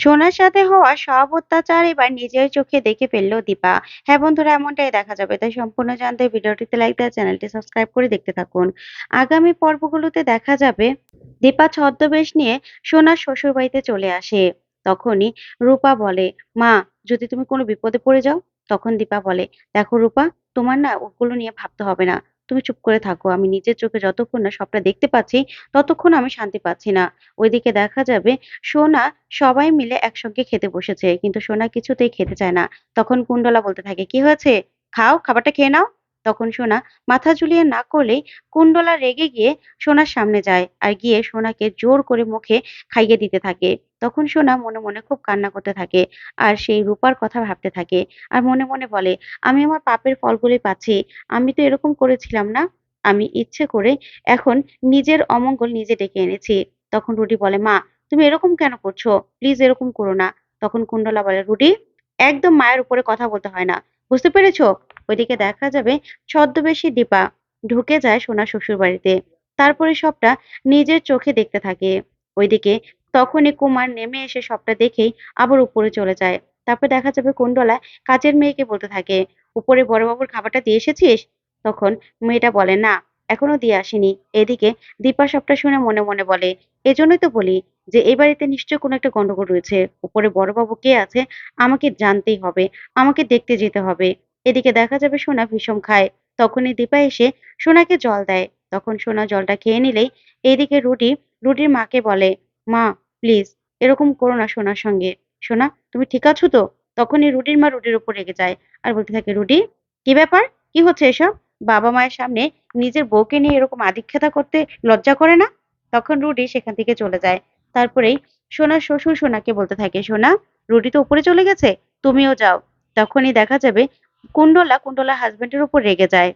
সোনার সাথে হওয়া সব অত্যাচার এবার নিজের চোখে দেখে ফেলল দীপা। হ্যাঁ বন্ধুরা, এমনটাই দেখা যাবে। তাই সম্পূর্ণ জানতে ভিডিওটিতে লাইক দেওয়া, চ্যানেলটি সাবস্ক্রাইব করে দেখতে থাকুন। আগামী পর্বগুলোতে দেখা যাবে দীপা ছদ্মবেশ নিয়ে সোনার শ্বশুর বাড়িতে চলে আসে। তখনই রূপা বলে, মা, যদি তুমি কোনো বিপদে পড়ে যাও, তখন দীপা বলে, দেখো রূপা, তোমার না ওগুলো নিয়ে ভাবতে হবে না। তুমি চুপ করে থাকো। আমি নিজের চোখে যতক্ষণ না সবটা দেখতে পাচ্ছি, ততক্ষণ আমি শান্তি পাচ্ছি না। ওইদিকে দেখা যাবে সোনা সবাই মিলে একসঙ্গে খেতে বসেছে, কিন্তু সোনা কিছুতেই খেতে চায় না। তখন কুণ্ডলা বলতে থাকে, কি হয়েছে? খাও, খাবারটা খেয়ে নাও। তখন সোনা মাথা ঝুলিয়ে না করলেই কুণ্ডলা রেগে গিয়ে সোনার সামনে যায় আর গিয়ে সোনাকে জোর করে মুখে খাইয়ে দিতে থাকে। তখন সোনা মনে মনে খুব কান্না করতে থাকে আর সেই রূপার কথা ভাবতে থাকে আর মনে মনে বলে, আমি আমার পাপের ফলগুলি পাচ্ছি, আমি তো এরকম করেছিলাম না। আমি ইচ্ছে করে এখন নিজের অমঙ্গল নিজে ডেকে এনেছি। তখন রুডি বলে, মা, তুমি এরকম কেন করছ? প্লিজ এরকম করো না। তখন কুণ্ডলা বলে রুডি একদম মায়ের উপরে কথা বলতে হয় না। বুঝতে পেরেছ? ওইদিকে দেখা যাবে ছদ্মবেশী দীপা ঢুকে যায় সোনা শ্বশুর বাড়িতে তারপরে সবটা নিজের চোখে দেখতে থাকে। ওইদিকে তখনই কুমার নেমে এসে সবটা দেখেই আবার উপরে চলে যায়। তারপর দেখা যাবে কুণ্ডলা কাজের মেয়েকে বলতে থাকে, উপরে বড়বাবুর খাবারটা দিয়ে এসেছিস? তখন মেয়েটা বলে, না, এখনও দিয়ে আসেনি। এদিকে দীপা সবটা শুনে মনে মনে বলে, এজন্যই তো বলি যে এই বাড়িতে নিশ্চয় কোনো একটা গন্ডগোল রয়েছে। উপরে বড়বাবু কে আছে আমাকে জানতেই হবে, আমাকে দেখতে যেতে হবে। এদিকে দেখা যাবে সোনা ভীষণ খায়। তখনই দীপা এসে সোনাকে জল দেয়। তখন সোনা জলটা খেয়ে নিলেই এইদিকে রুটি রুটির মাকে বলে, মা প্লিজ এরকম করো না সোনার সঙ্গে। সোনা, তুমি ঠিক আছো তো? তখনই রুটির মা রুটির উপর রেগে যায় আর বলতে থাকে, রুটি, কি ব্যাপার? কি হচ্ছে এসব? বাবা মায়ের সামনে নিজের বউকে নিয়ে এরকম আদিক্ষেতা করতে লজ্জা করে না? তখন রুটি সেখান থেকে চলে যায়। তারপরেই সোনার শ্বশুর সোনাকে বলতে থাকে, সোনা, রুটি তো উপরে চলে গেছে, তুমিও যাও। তখনই দেখা যাবে কুণ্ডলা কুন্ডলা হাজবেন্ডের উপর রেগে যায়।